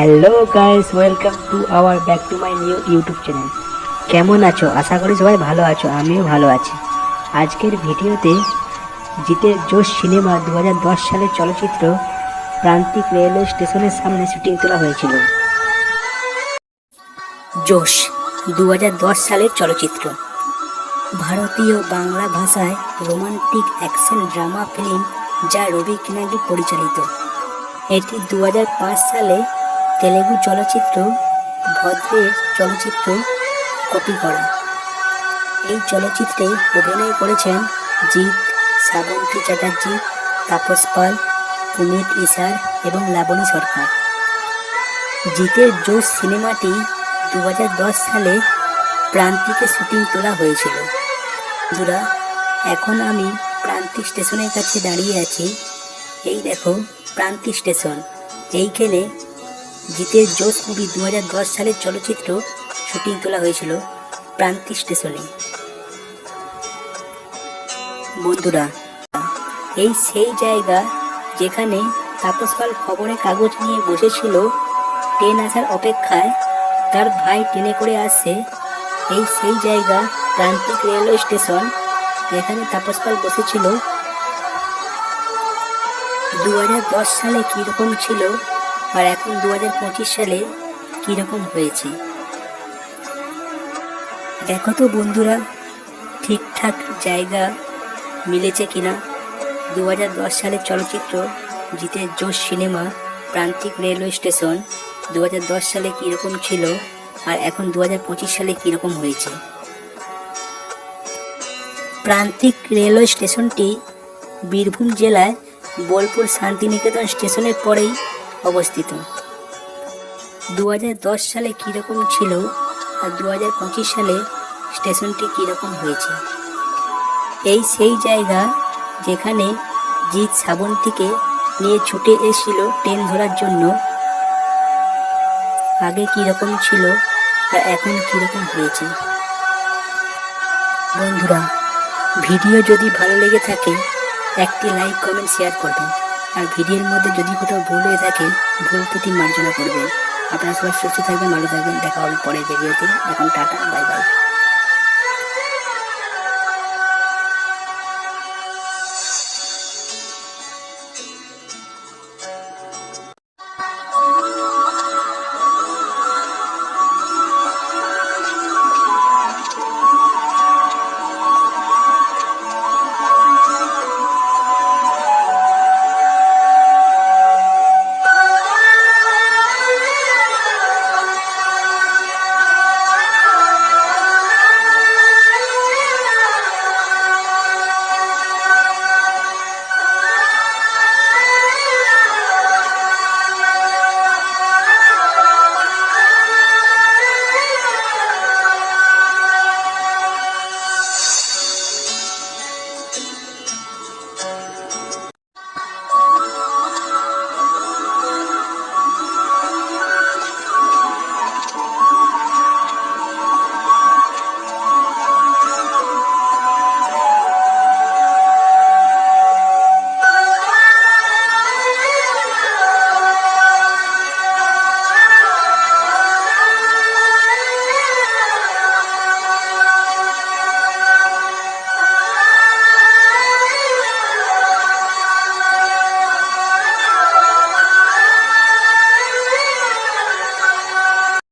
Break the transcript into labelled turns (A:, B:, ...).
A: Hello guys welcome to our back to my new YouTube channel কেমন আছো? আশা করি সবাই ভালো আছো, আমিও ভালো আছি। আজকের ভিডিওতে জিতের জোশ সিনেমা দু হাজার দশ সালের চলচ্চিত্র প্রান্তিক রেলওয়ে স্টেশনের সামনে শুটিং তোলা হয়েছিল। জোশ দু হাজার দশ সালের চলচ্চিত্র। ভারতীয় বাংলা ভাষায় রোমান্টিক অ্যাকশন ড্রামা ফিল্ম যা রবি কিনালি পরিচালিত। এটি দু হাজার পাঁচ সালে তেলেগু চলচ্চিত্র, ভদ্রের চলচ্চিত্র কপি করা। এই চলচ্চিত্রে অভিনয় করেছেন জিৎ, শ্রাবন্তী চ্যাটার্জি, তাপস পাল, পুনিত ইসার এবং লাবণী সরকার। জিতের জোশ সিনেমাটি দু হাজার দশ সালে প্রান্তিকে শুটিং তোলা হয়েছিল। বন্ধুরা, এখন আমি প্রান্তিক স্টেশনের কাছে দাঁড়িয়ে আছি। এই দেখো, প্রান্তিক স্টেশন। এইখানে জিতের জোশ মুভি দু সালের চলচ্চিত্র শুটিং তোলা হয়েছিল প্রান্তিক স্টেশনে। বন্ধুরা, এই সেই জায়গা যেখানে তাপস পাল খবরের কাগজ নিয়ে বসেছিল ট্রেন আসার অপেক্ষায় তার ভাই ট্রেনে করে আসছে, এই সেই জায়গা প্রান্তিক রেলওয়ে স্টেশন যেখানে তাপস পাল বসেছিল। দু হাজার দশ সালে কীরকম ছিল আর এখন দু হাজার পঁচিশ সালে কীরকম হয়েছে? দেখো তো বন্ধুরা, ঠিকঠাক জায়গা মিলেছে কিনা? দু হাজার দশ সালের চলচ্চিত্র জিতের জোশ সিনেমা, প্রান্তিক রেলওয়ে স্টেশন দু হাজার দশ সালে কীরকম ছিল আর এখন দু হাজার পঁচিশ সালে কীরকম হয়েছে? প্রান্তিক রেলওয়ে স্টেশনটি বীরভূম জেলায় বোলপুর শান্তিনিকেতন স্টেশনের পরেই অবস্থিত। দু হাজার দশ সালে কীরকম ছিল আর দু হাজার পঁচিশ সালে স্টেশনটি কীরকম হয়েছে? এই সেই জায়গা যেখানে জিৎ শ্রাবন্তীকে নিয়ে ছুটে এসেছিল ট্রেন ধরার জন্য। আগে কীরকম ছিল আর এখন কীরকম হয়েছে? বন্ধুরা, ভিডিও যদি ভালো লেগে থাকে, একটি লাইক কমেন্ট শেয়ার করবেন। আর ভিডিওর মধ্যে যদি কোথাও ভুল হয়ে থাকে, ভুল প্রতি মার্জনা করবেন। আপনারা সবাই সুস্থ থাকবেন, ভালো থাকবেন। দেখা হবে পরের ভিডিওতে। এখন টাটা বাই বাই